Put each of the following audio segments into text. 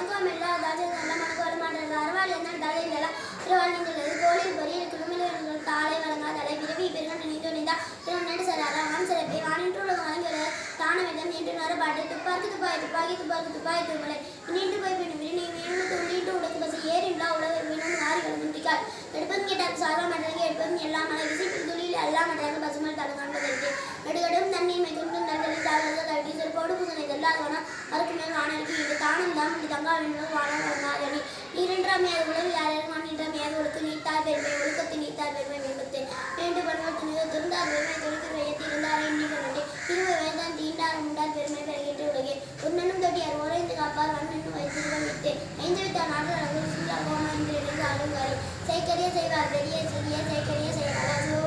வணக்கம் எல்லாம் அதாவது எல்லாம் மனக்கு வர மாட்டாங்க அறுவாள் என்ன தலை இல்லைலாம் அறுவாள் நீங்கள் கோழியில் பொறியில் குழுமில் காலை வழங்கா தலை விரவி பெருங்கண்டு நீந்தோனிந்தா திருவண்ணாடு சார் அறம் சில பேர் வானின்று உலகம் வழங்கியுள்ள தானம் எல்லாம் நீண்டு நர பாட்டு துப்பாக்கு துப்பாய் துப்பாக்கி துப்பாக்கு துப்பாய் துப்பலை நீண்டு போய் பின் நீ மீண்டும் துள்ளிட்டு உடக்கு பசி. ஏறிண்டா உலக மீண்டும் மாறி கிளம்பிக்காள் எடுப்பதும் கேட்டால் சாரா மாட்டாங்க எடுப்பதும் எல்லா மலை விசி துளியில் எல்லா மாட்டாங்க பசுமல் தலை காண்பதற்கு. நடுகடும் தண்ணீர் மைக்கும் தள்ளி தாழ்வது தள்ளி சொல் போடு புதுனை தெல்லாதவனா வானருக்கு இது தானம் தான் இப்படி தங்கா வேண்டும் வானம் வந்தாரணி நீரென்றாம் மேல் உலகு யாரும் வானின்ற மேல் ஒழுக்கு நீத்தார் பெருமை ஒழுக்கத்தை நீத்தார் பெருமை மேம்பத்து வேண்டு பண்பத்து நிக துருந்தார் பெருமை தொழிற்கு வையத்தி இருந்தார் எண்ணி கொண்டே திருவை வேந்தான் தீண்டார் உண்டார் பெருமை பெறுகின்ற உலகே உன்னனும் தொட்டியார் ஓரைந்து காப்பார் வண்ணனும் வைத்திருவன் விட்டு ஐந்து வித்தார் நாடு அழகு சுற்றுலா கோமா என்று எழுந்து அழுங்காரி சேக்கரிய செய்வார் பெரிய சிறிய சேக்கரிய செய்வார்.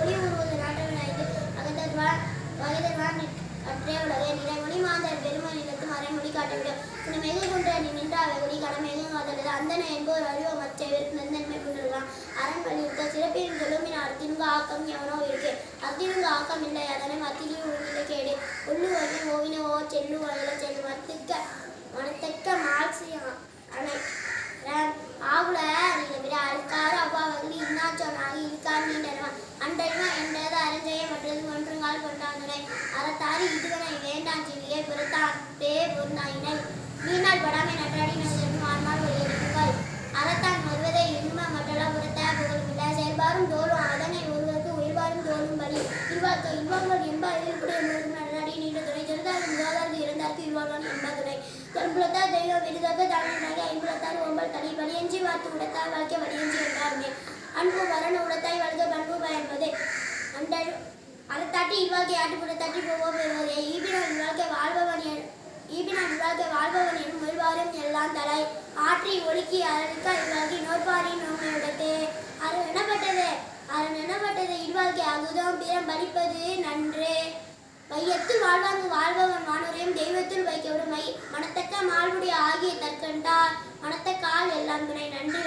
நிலத்து மறைமொழி காட்டவிடும் உன்னை மெகு குன்ற நீ நின்றாவை குடி மேகம் காதலது அந்தன என்போர் அறிவம் மச்சைவர் நந்தன்மை கொண்டுள்ளான் அரண் வலியுறுத்த சிறப்பின் கொழுமினார் தினுங்க ஆக்கம் எவனோ இருக்கு. அத்தினுங்க ஆக்கம் இல்லை அதனை மத்தியில் உள்ள கேடு. உள்ளு வகை ஓவின ஓ செல்லு வகையில செல்லு. மத்துக்க மனத்தக்க மார்க்சி அணை ஆகுல நீங்க விட அழுக்காறு அவ்வா வகுலி இன்னாச்சோனாகி இழுக்கார் நீண்டனவன். அண்டறிவா என்றது அரஞ்சய மற்றது ஒன்றுங்கால் கொண்டாந்துனை அறத்தாரி இதுவனை வேண்டாம் சிவியை புறத்தான். பே நீனால் படாமை நன்றாடி நகரும் ஆன்மால் அறத்தான் வருவதை செயல்பாரும் அதனை ஒருவருக்கு பலி. நன்றாடி நீண்ட துணை. திருதாரும் இருந்தார்க்கு துணை. விருதாக ஐம்புலத்தார் தனி வார்த்து உடத்தார் வாழ்க்கை வலியஞ்சி என்றாருமே. அன்பு வரன் உடத்தாய் வழுத பண்பு பயன்பது. அந்த அறத்தாட்டி இவ்வாக்கி ஆட்டுப்புற போவோம் பெறுவதே ஈபினான் வாழ்க்கை வாழ்பவன் என் ஈபினான் வாழ்க்கை வாழ்பவன் எனும் முயல்வாரும் எல்லாம் தலை. ஆற்றி ஒழுக்கி அரணுக்கு இல்வாழ்க்கை நோற்பாரின் நோமையுடத்தே. அரண் எனப்பட்டது அரண் எனப்பட்டது இல்வாழ்க்கை அகுதம் பிறம் பலிப்பது நன்றே. வையத்தில் வாழ்வாங்கு வாழ்பவன் வானுரையும் தெய்வத்தில் வைக்கவிடும் மை மனத்தக்க மால்புடைய ஆகிய தற்கண்டார். மனத்தக்கால் எல்லாம் துணை நன்றி